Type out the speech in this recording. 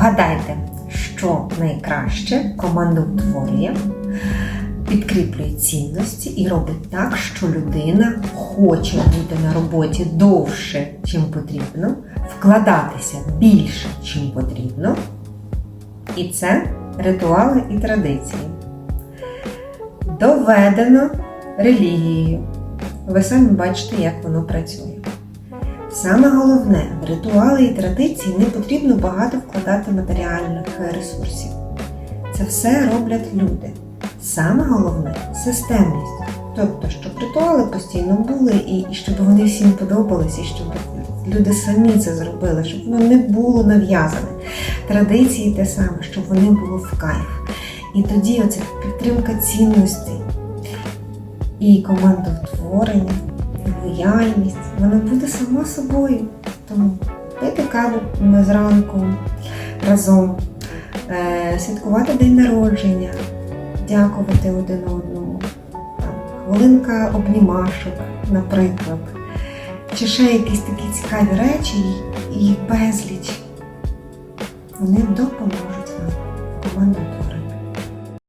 Вгадайте, що найкраще команда утворює, підкріплює цінності і робить так, що людина хоче бути на роботі довше, чим потрібно, вкладатися більше, чим потрібно. І це ритуали і традиції. Доведено релігією. Ви самі бачите, як воно працює. Саме головне, в ритуали і традиції не потрібно багато вкладати матеріальних ресурсів. Це все роблять люди. Саме головне системність. Тобто, щоб ритуали постійно були, і, і щоб вони всім подобалися, і щоб люди самі це зробили, щоб воно не було нав'язане. Традиції те саме, щоб вони було в кайф. І тоді оця підтримка цінностей і командовтворення, і лояльність, вона буде само собою. Тому пити каву зранку разом, е, святкувати день народження, дякувати один одному, хвилинка обнімашок, наприклад, чи ще якісь такі цікаві речі, і безліч. Вони допоможуть.